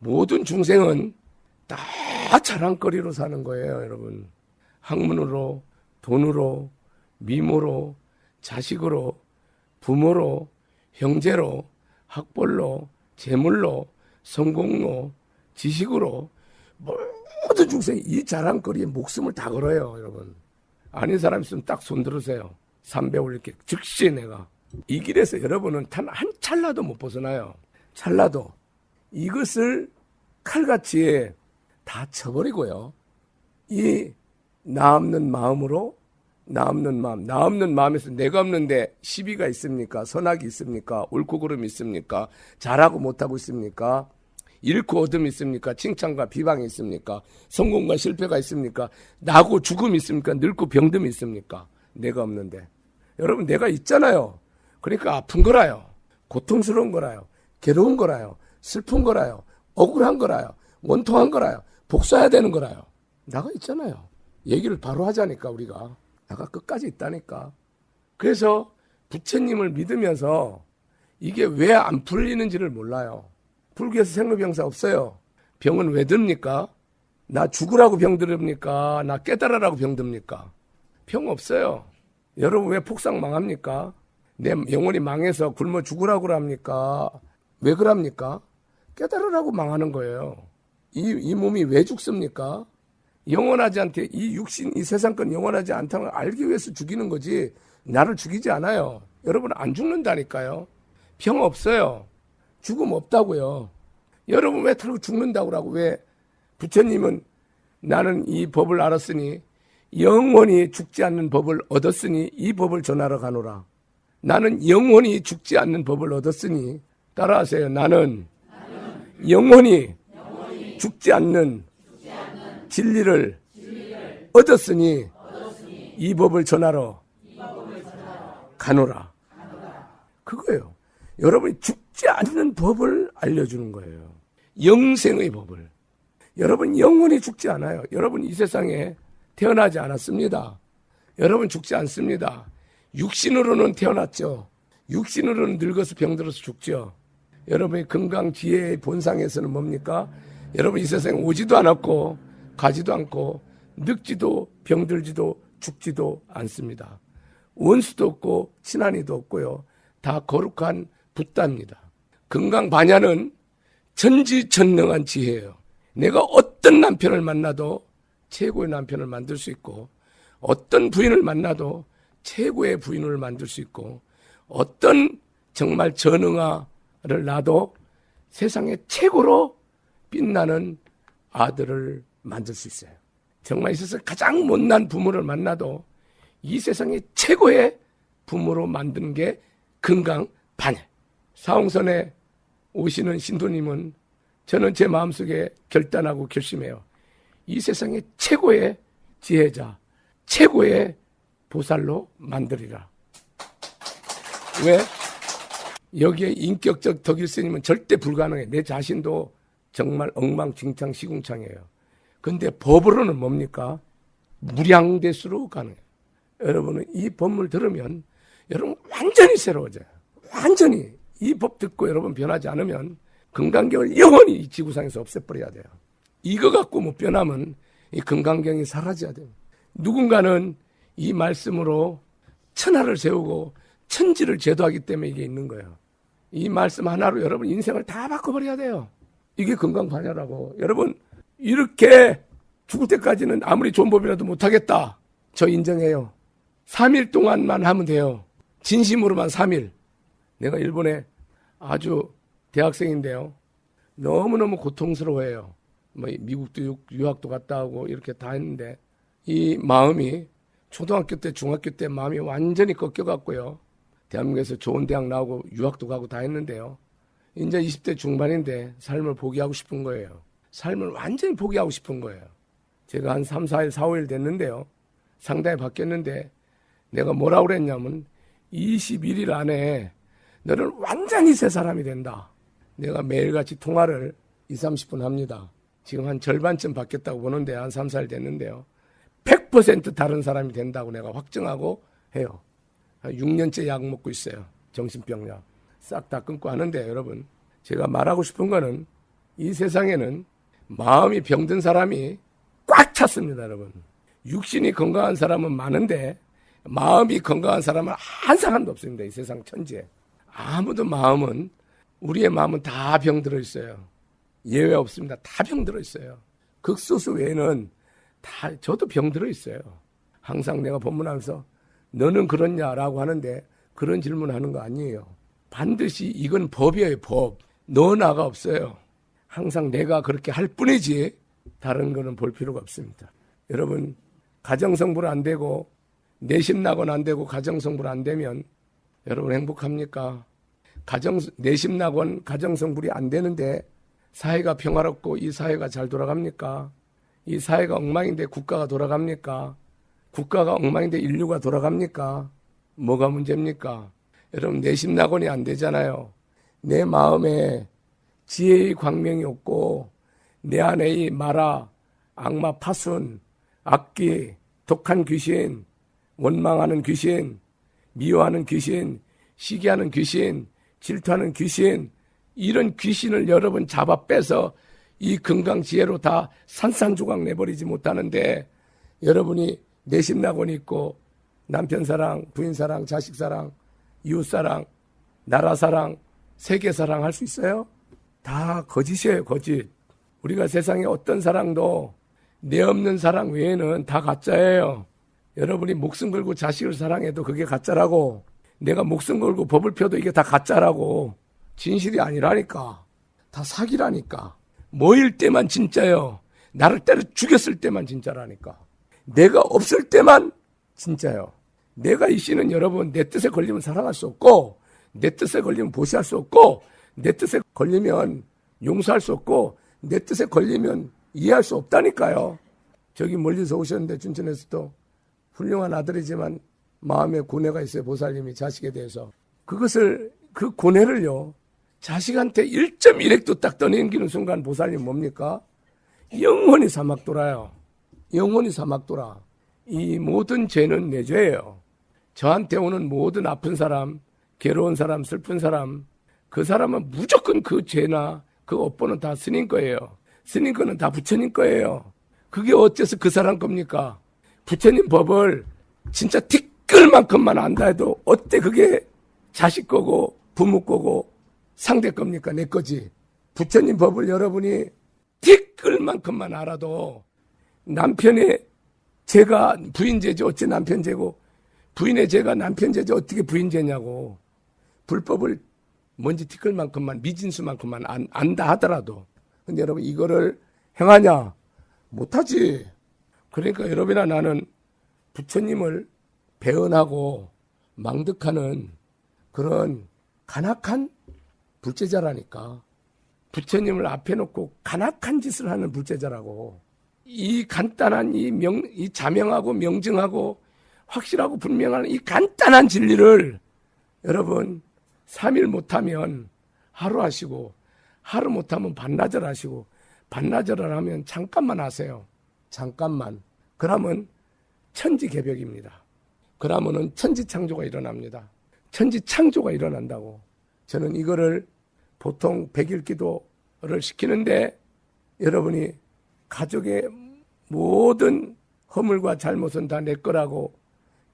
모든 중생은 다 자랑거리로 사는 거예요, 여러분. 학문으로, 돈으로, 미모로, 자식으로, 부모로, 형제로, 학벌로, 재물로, 성공로, 지식으로 모든 중생이 이 자랑거리에 목숨을 다 걸어요, 여러분. 아닌 사람 있으면 딱 손 들으세요. 삼배 올릴게. 즉시 내가. 이 길에서 여러분은 단 한 찰나도 못 벗어나요. 찰나도. 이것을 칼같이 다 쳐버리고요. 이나 없는 마음으로 나 없는 마음, 나 없는 마음에서 내가 없는데 시비가 있습니까? 선악이 있습니까? 옳고 그름이 있습니까? 잘하고 못하고 있습니까? 잃고 얻음이 있습니까? 칭찬과 비방이 있습니까? 성공과 실패가 있습니까? 나고 죽음이 있습니까? 늙고 병듦이 있습니까? 내가 없는데. 여러분, 내가 있잖아요. 그러니까 아픈 거라요. 고통스러운 거라요. 괴로운 거라요. 슬픈 거라요. 억울한 거라요. 원통한 거라요. 복수해야 되는 거라요. 나가 있잖아요. 얘기를 바로 하자니까, 우리가. 나가 끝까지 있다니까. 그래서 부처님을 믿으면서 이게 왜 안 풀리는지를 몰라요. 불교에서 생로병사 없어요. 병은 왜 듭니까? 나 죽으라고 병듭니까? 나 깨달으라고 병 듭니까? 병 없어요. 여러분 왜 폭삭 망합니까? 내 영혼이 망해서 굶어 죽으라고 합니까? 왜 그럽니까? 깨달으라고 망하는 거예요. 이, 이 몸이 왜 죽습니까? 영원하지 않게 이 육신, 이 세상권 영원하지 않다는 걸 알기 위해서 죽이는 거지 나를 죽이지 않아요. 여러분 안 죽는다니까요. 병 없어요. 죽음 없다고요. 여러분 왜 털고 죽는다고 하고 왜 부처님은 나는 이 법을 알았으니 영원히 죽지 않는 법을 얻었으니 이 법을 전하러 가노라. 나는 영원히 죽지 않는 법을 얻었으니 따라하세요. 나는 영원히 죽지 않는 진리를 얻었으니 이 법을 전하러 가노라. 그거예요. 여러분이 죽지 않는 법을 알려주는 거예요. 영생의 법을. 여러분 영원히 죽지 않아요. 여러분 이 세상에 태어나지 않았습니다. 여러분 죽지 않습니다. 육신으로는 태어났죠. 육신으로는 늙어서 병들어서 죽죠. 여러분의 건강 지혜의 본상에서는 뭡니까? 여러분 이 세상에 오지도 않았고 가지도 않고 늙지도 병들지도 죽지도 않습니다. 원수도 없고 친한이도 없고요. 다 거룩한 붓다입니다. 건강 반야는 전지전능한 지혜예요. 내가 어떤 남편을 만나도 최고의 남편을 만들 수 있고 어떤 부인을 만나도 최고의 부인을 만들 수 있고 어떤 정말 전응아 를 낳아도 세상에 최고로 빛나는 아들을 만들 수 있어요. 정말 이 세상 가장 못난 부모를 만나도 이 세상의 최고의 부모로 만드는 게 건강 반야. 사홍선에 오시는 신도님은 저는 제 마음속에 결단하고 결심해요. 이 세상의 최고의 지혜자, 최고의 보살로 만들리라. 왜? 여기에 인격적 덕일스님은 절대 불가능해. 내 자신도 정말 엉망진창 시궁창이에요. 근데 법으로는 뭡니까? 무량대수로 가능해요. 여러분은 이 법을 들으면 여러분 완전히 새로워져요. 완전히 이 법 듣고 여러분 변하지 않으면 건강경을 영원히 이 지구상에서 없애버려야 돼요. 이거 갖고 못 변하면 이 건강경이 사라져야 돼요. 누군가는 이 말씀으로 천하를 세우고 천지를 제도하기 때문에 이게 있는 거예요. 이 말씀 하나로 여러분 인생을 다 바꿔버려야 돼요. 이게 건강 반야라고. 여러분, 이렇게 죽을 때까지는 아무리 좋은 법이라도 못하겠다. 저 인정해요. 3일 동안만 하면 돼요. 진심으로만 3일. 내가 일본에 아주 대학생인데요. 너무너무 고통스러워해요. 뭐 미국도 유- 유학도 갔다 오고 이렇게 다 했는데 이 마음이 초등학교 때 중학교 때 마음이 완전히 꺾여갔고요. 대한민국에서 좋은 대학 나오고 유학도 가고 다 했는데요. 이제 20대 중반인데 삶을 포기하고 싶은 거예요. 삶을 완전히 포기하고 싶은 거예요. 제가 한 3, 4일, 4, 5일 됐는데요. 상당히 바뀌었는데 내가 뭐라고 그랬냐면 21일 안에 너는 완전히 새 사람이 된다. 내가 매일같이 통화를 2, 30분 합니다. 지금 한 절반쯤 바뀌었다고 보는데 한 3, 4일 됐는데요. 100% 다른 사람이 된다고 내가 확증하고 해요. 한 6년째 약 먹고 있어요. 정신병 약. 싹 다 끊고 하는데 여러분 제가 말하고 싶은 거는 이 세상에는 마음이 병든 사람이 꽉 찼습니다, 여러분. 육신이 건강한 사람은 많은데 마음이 건강한 사람은 한 사람도 없습니다. 이 세상 천지에. 아무도 마음은 우리의 마음은 다 병들어 있어요. 예외 없습니다. 다 병들어 있어요. 극소수 외에는 다 저도 병들어 있어요. 항상 내가 본문하면서 너는 그렇냐라고 하는데 그런 질문하는 거 아니에요. 반드시 이건 법이에요, 법. 너 나가 없어요. 항상 내가 그렇게 할 뿐이지 다른 거는 볼 필요가 없습니다. 여러분 가정성불 안 되고 내심 낙원 안 되고 가정성불 안 되면 여러분 행복합니까? 가정 내심 낙원 가정성불이 안 되는데 사회가 평화롭고 이 사회가 잘 돌아갑니까? 이 사회가 엉망인데 국가가 돌아갑니까? 국가가 엉망인데 인류가 돌아갑니까? 뭐가 문제입니까? 여러분 내심 낙원이 안 되잖아요. 내 마음에 지혜의 광명이 없고 내 안에 이 마라, 악마 파순, 악기, 독한 귀신, 원망하는 귀신, 미워하는 귀신, 시기하는 귀신, 질투하는 귀신, 이런 귀신을 여러분 잡아 빼서 이 건강 지혜로 다 산산조각 내버리지 못하는데 여러분이 내심 낙원이 있고 남편 사랑, 부인 사랑, 자식 사랑, 이웃 사랑, 나라 사랑, 세계 사랑 할 수 있어요? 다 거짓이에요, 거짓. 우리가 세상에 어떤 사랑도 내 없는 사랑 외에는 다 가짜예요. 여러분이 목숨 걸고 자식을 사랑해도 그게 가짜라고. 내가 목숨 걸고 법을 펴도 이게 다 가짜라고. 진실이 아니라니까. 다 사기라니까. 뭐일 때만 진짜요. 나를 때려 죽였을 때만 진짜라니까. 내가 없을 때만 진짜요. 내가 이 씨는 여러분 내 뜻에 걸리면 살아갈 수 없고 내 뜻에 걸리면 보시할 수 없고 내 뜻에 걸리면 용서할 수 없고 내 뜻에 걸리면 이해할 수 없다니까요. 저기 멀리서 오셨는데 춘천에서도 훌륭한 아들이지만 마음에 고뇌가 있어요. 보살님이 자식에 대해서. 그것을 그 고뇌를요. 자식한테 1.1핵도 딱 떠넘기는 순간 보살님 뭡니까? 영원히 사막 돌아요. 영원히 사막 돌아. 이 모든 죄는 내 죄예요. 저한테 오는 모든 아픈 사람, 괴로운 사람, 슬픈 사람, 그 사람은 무조건 그 죄나 그 업보는 다 스님 거예요. 스님 거는 다 부처님 거예요. 그게 어째서 그 사람 겁니까? 부처님 법을 진짜 티끌만큼만 안다 해도 어때 그게 자식 거고 부모 거고 상대 겁니까? 내 거지. 부처님 법을 여러분이 티끌만큼만 알아도 남편의 죄가 부인 죄지 어찌 남편 죄고. 부인의 죄가 남편 죄지 어떻게 부인 죄냐고. 불법을 뭔지 티끌만큼만 미진수만큼만 안, 안다 하더라도. 근데 여러분 이거를 행하냐? 못하지. 그러니까 여러분이나 나는 부처님을 배언하고 망득하는 그런 간악한 불제자라니까. 부처님을 앞에 놓고 간악한 짓을 하는 불제자라고 이 간단한 이 명, 이 자명하고 명증하고 확실하고 분명한 이 간단한 진리를 여러분 3일 못하면 하루 하시고 하루 못하면 반나절 하시고 반나절을 하면 잠깐만 하세요. 잠깐만. 그러면 천지 개벽입니다. 그러면은 천지 창조가 일어납니다. 천지 창조가 일어난다고. 저는 이거를 보통 백일 기도를 시키는데 여러분이 가족의 모든 허물과 잘못은 다 내 거라고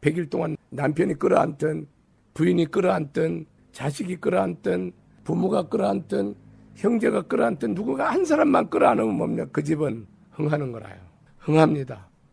100일 동안 남편이 끌어안든 부인이 끌어안든 자식이 끌어안든 부모가 끌어안든 형제가 끌어안든 누구가 한 사람만 끌어안으면 뭡니까? 그 집은 흥하는 거라요. 흥합니다.